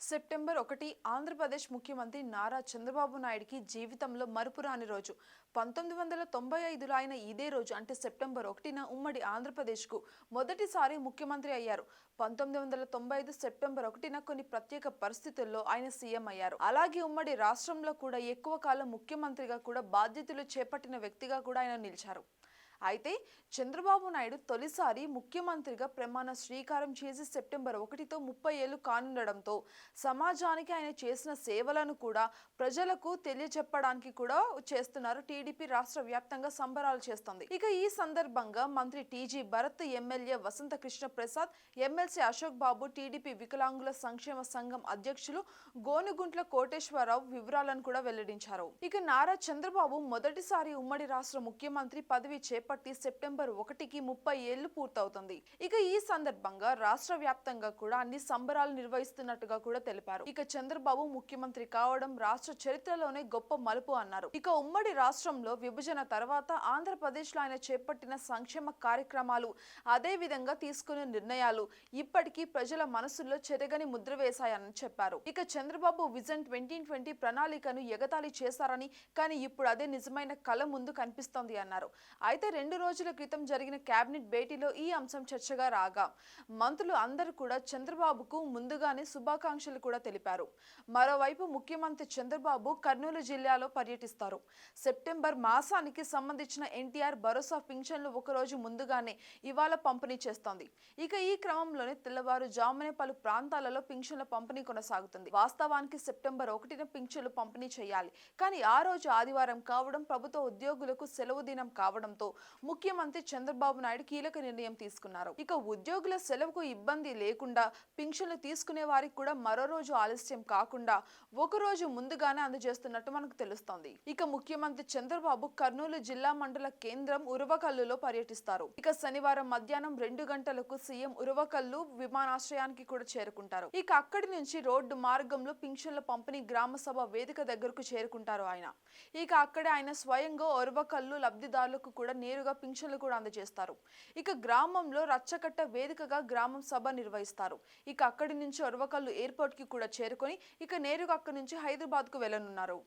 September ఒకటి ఆంధ్రప్రదేశ్ ముఖ్యమంత్రి నారా చంద్రబాబు నాయుడికి జీవితంలో మరుపురాని రోజు. పంతొమ్మిది వందల తొంభై ఐదులో ఆయన ఇదే రోజు అంటే సెప్టెంబర్ ఒకటిన ఉమ్మడి ఆంధ్రప్రదేశ్కు మొదటిసారి ముఖ్యమంత్రి అయ్యారు. పంతొమ్మిది వందల తొంభై ఐదు సెప్టెంబర్ ఒకటిన కొన్ని ప్రత్యేక పరిస్థితుల్లో ఆయన సీఎం అయ్యారు. అలాగే ఉమ్మడి రాష్ట్రంలో కూడా ఎక్కువ కాలం ముఖ్యమంత్రిగా కూడా బాధ్యతలు చేపట్టిన వ్యక్తిగా కూడా ఆయన నిలిచారు. అయితే చంద్రబాబు నాయుడు తొలిసారి ముఖ్యమంత్రిగా ప్రమాణ స్వీకారం చేసి సెప్టెంబర్ ఒకటితో ముప్పై ఏళ్ళు కానుండడంతో సమాజానికి ఆయన చేసిన సేవలను కూడా ప్రజలకు తెలియచెప్పడానికి కూడా చేస్తున్నారు. టీడీపీ రాష్ట్ర వ్యాప్తంగా సంబరాలు చేస్తోంది. ఇక ఈ సందర్భంగా మంత్రి TG Bharat MLA Vasantha Krishna Prasad MLC Ashok Babu TDP వికలాంగుల సంక్షేమ సంఘం అధ్యక్షులు గోనుగుంట్ల కోటేశ్వరరావు వివరాలను కూడా వెల్లడించారు. ఇక నారా చంద్రబాబు మొదటిసారి ఉమ్మడి రాష్ట్ర ముఖ్యమంత్రి పదవి చేపట్టి సెప్టెంబర్ ఒకటికి ముప్పై ఏళ్ళు పూర్తవుతుంది. ఇక ఈ సందర్భంగా రాష్ట్ర వ్యాప్తంగా కూడా అన్ని సంబరాలు నిర్వహిస్తున్నట్టుగా కూడా తెలిపారు. ఇక చంద్రబాబు ముఖ్యమంత్రి కావడం రాష్ట్ర చరిత్రలోనే గొప్ప మలుపు అన్నారు. ఇక ఉమ్మడి రాష్ట్రంలో విభజన తర్వాత ఆంధ్రప్రదేశ్లో ఆయన చేపట్టిన సంక్షేమ కార్యక్రమాలు అదే విధంగా తీసుకునే నిర్ణయాలు ఇప్పటికీ ప్రజల మనసుల్లో చెరగని ముద్ర వేశాయని చెప్పారు. ఇక చంద్రబాబు విజన్ ట్వంటీ ట్వంటీ ప్రణాళికను ఎగతాళి చేశారని కానీ ఇప్పుడు అదే నిజమైన కళ ముందు కనిపిస్తోంది అన్నారు. అయితే రెండు రోజుల క్రితం జరిగిన కేబినెట్ భేటీలో ఈ అంశం చర్చగా రాగా మంత్రులు అందరూ కూడా చంద్రబాబుకు ముందుగానే శుభాకాంక్షలు కూడా తెలిపారు. మరోవైపు ముఖ్యమంత్రి చంద్రబాబు కర్నూలు జిల్లాలో పర్యటిస్తారు. సెప్టెంబర్ మాసానికి సంబంధించిన ఎన్టీఆర్ భరోసా పింఛన్లు ఒకరోజు ముందుగానే ఇవాళ పంపిణీ చేస్తోంది. ఇక ఈ క్రమంలోనే తెల్లవారుజామునే పలు ప్రాంతాలలో పింఛన్ల పంపిణీ కొనసాగుతుంది. వాస్తవానికి సెప్టెంబర్ ఒకటిన పింఛన్లు పంపిణీ చేయాలి. కానీ ఆ రోజు ఆదివారం కావడం ప్రభుత్వ ఉద్యోగులకు సెలవు దినం కావడంతో ముఖ్యమంత్రి చంద్రబాబు నాయుడు కీలక నిర్ణయం తీసుకున్నారు. ఇక ఉద్యోగుల సెలవుకు ఇబ్బంది లేకుండా పింఛన్లు తీసుకునే వారికి కూడా మరో రోజు ఆలస్యం కాకుండా ఒక రోజు ముందుగానే అందజేస్తున్నట్టు మనకు తెలుస్తోంది. ఇక ముఖ్యమంత్రి చంద్రబాబు కర్నూలు జిల్లా మండల కేంద్రం ఉరవకల్లులో పర్యటిస్తారు. ఇక శనివారం మధ్యాహ్నం రెండు గంటలకు సీఎం ఉరవకల్లు విమానాశ్రయానికి కూడా చేరుకుంటారు. ఇక అక్కడి నుంచి రోడ్డు మార్గంలో పింఛన్ల పంపిణీ గ్రామ సభ వేదిక దగ్గరకు చేరుకుంటారు ఆయన. ఇక అక్కడే ఆయన స్వయంగా ఉరవకల్లు లబ్ధిదారులకు కూడా నేరుగా పింఛన్లు కూడా అందజేస్తారు. ఇక గ్రామంలో రచ్చకట్ట వేదికగా గ్రామం సభ నిర్వహిస్తారు. ఇక అక్కడి నుంచి ఒరవకల్లు ఎయిర్పోర్ట్కి కూడా చేరుకొని ఇక నేరుగా అక్కడి నుంచి హైదరాబాద్కు వెళ్ళనున్నారు